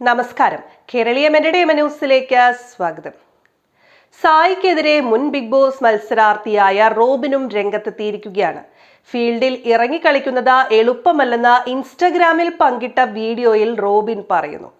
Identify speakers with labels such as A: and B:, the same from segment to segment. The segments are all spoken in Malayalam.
A: നമസ്കാരം. കേരളീയ എന്റർടൈൻമെന്റ് ന്യൂസിലേക്ക് സ്വാഗതം. സായിക്കെതിരെ മുൻ ബിഗ് ബോസ് മത്സരാർത്ഥിയായ റോബിനും രംഗത്തെത്തിയിരിക്കുകയാണ്. ഫീൽഡിൽ ഇറങ്ങിക്കളിക്കുന്നത് എളുപ്പമല്ലെന്ന് ഇൻസ്റ്റഗ്രാമിൽ പങ്കിട്ട വീഡിയോയിൽ റോബിൻ പറയുന്നു.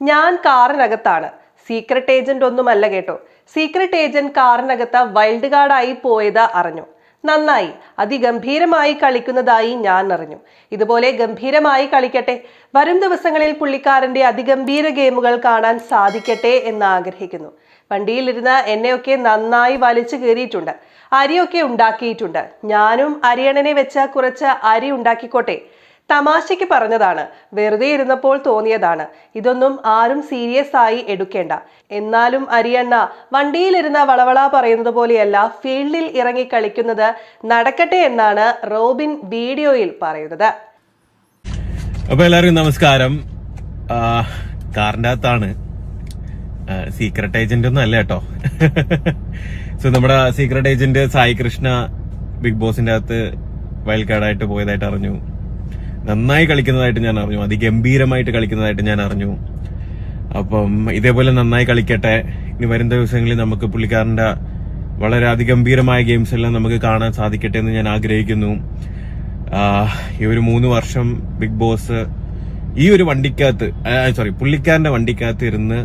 A: ഞാൻ കാറിനകത്താണ്. സീക്രട്ട് ഏജന്റ് ഒന്നുമല്ല കേട്ടോ. സീക്രട്ട് ഏജന്റ് കാറിനകത്ത് വൈൽഡ് കാർഡായി പോയത് അറിഞ്ഞു. നന്നായി അതിഗംഭീരമായി കളിക്കുന്നതായി ഞാൻ അറിഞ്ഞു. ഇതുപോലെ ഗംഭീരമായി കളിക്കട്ടെ. വരും ദിവസങ്ങളിൽ പുള്ളിക്കാരന്റെ അതിഗംഭീര ഗെയിമുകൾ കാണാൻ സാധിക്കട്ടെ എന്ന് ആഗ്രഹിക്കുന്നു. വണ്ടിയിലിരുന്ന് എന്നെയൊക്കെ നന്നായി വലിച്ചു കയറിയിട്ടുണ്ട് അരിയൊക്കെ ഉണ്ടാക്കിയിട്ടുണ്ട്. ഞാനും അരിയണനെ വെച്ച കുറച്ച് അരി ഉണ്ടാക്കിക്കോട്ടെ. തമാശയ്ക്ക് പറഞ്ഞതാണ്. വെറുതെ ഇരുന്നപ്പോൾ തോന്നിയതാണ്. ഇതൊന്നും ആരും സീരിയസ് ആയി എടുക്കേണ്ട. എന്നാലും അരിയണ്ണ വണ്ടിയിലിരുന്ന വളവള പറയുന്നത് പോലെയല്ല ഫീൽഡിൽ ഇറങ്ങി കളിക്കുന്നത് നടക്കട്ടെ എന്നാണ് റോബിൻ വീഡിയോയിൽ പറയുന്നത്.
B: അപ്പൊ എല്ലാവർക്കും നമസ്കാരം. കാറിന്റെ അകത്താണ്. സീക്രട്ട് ഏജന്റ് ഒന്നും അല്ല കേട്ടോ. സോ നമ്മുടെ secret agent Sai Krishna big ബോസിന്റെ അകത്ത് വൈൽഡ് കാർഡായിട്ട് പോയതായിട്ട് അറിഞ്ഞു. നന്നായി കളിക്കുന്നതായിട്ട് ഞാൻ അറിഞ്ഞു. അതിഗംഭീരമായിട്ട് കളിക്കുന്നതായിട്ട് ഞാൻ അറിഞ്ഞു. അപ്പം ഇതേപോലെ നന്നായി കളിക്കട്ടെ. ഇനി വരും ദിവസങ്ങളിൽ നമുക്ക് പുള്ളിക്കാരന്റെ വളരെ അതിഗംഭീരമായ ഗെയിംസ് എല്ലാം നമുക്ക് കാണാൻ സാധിക്കട്ടെ എന്ന് ഞാൻ ആഗ്രഹിക്കുന്നു. ഈ ഒരു മൂന്ന് വർഷം ബിഗ് ബോസ് ഈ ഒരു വണ്ടിക്കകത്ത് സോറി പുള്ളിക്കാരന്റെ വണ്ടിക്കകത്ത് ഇരുന്ന്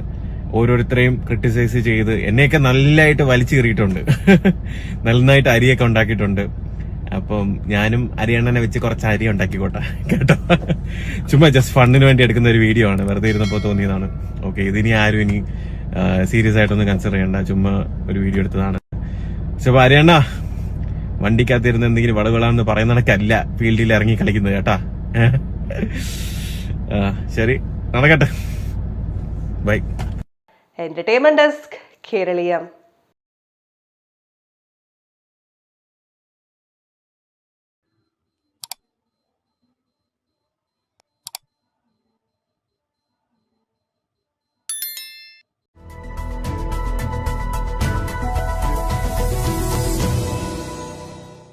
B: ഓരോരുത്തരെയും ക്രിട്ടിസൈസ് ചെയ്ത് എന്നെയൊക്കെ നല്ലതായിട്ട് വലിച്ചു കയറിയിട്ടുണ്ട് നന്നായിട്ട് അരിയൊക്കെ ഉണ്ടാക്കിയിട്ടുണ്ട്. അപ്പം ഞാനും അരിയണ്ണനെ വെച്ച് കുറച്ച് അരി ഉണ്ടാക്കിക്കോട്ടെ. കേട്ടോ? ചുമ്മാ ജസ്റ്റ് ഫണ്ടിന് വേണ്ടി എടുക്കുന്ന ഒരു വീഡിയോ ആണ്. വെറുതെ ഇരുന്നപ്പോൾ തോന്നിയതാണ്. ഓക്കെ ഇതിനി ആരും ഇനി സീരിയസ് ആയിട്ടൊന്നും കൺസിഡർ ചെയ്യണ്ട. ചുമ്മാ ഒരു വീഡിയോ എടുത്തതാണ്. പക്ഷെ അരിയണ്ണ വണ്ടിക്കകത്തിരുന്ന് എന്തെങ്കിലും വടകളാണെന്ന് പറയുന്ന കണക്കല്ല ഫീൽഡിൽ ഇറങ്ങി കളിക്കുന്നത് കേട്ടാ? ശരി. നടക്കട്ടെ. By
A: entertainment desk Keraleeyam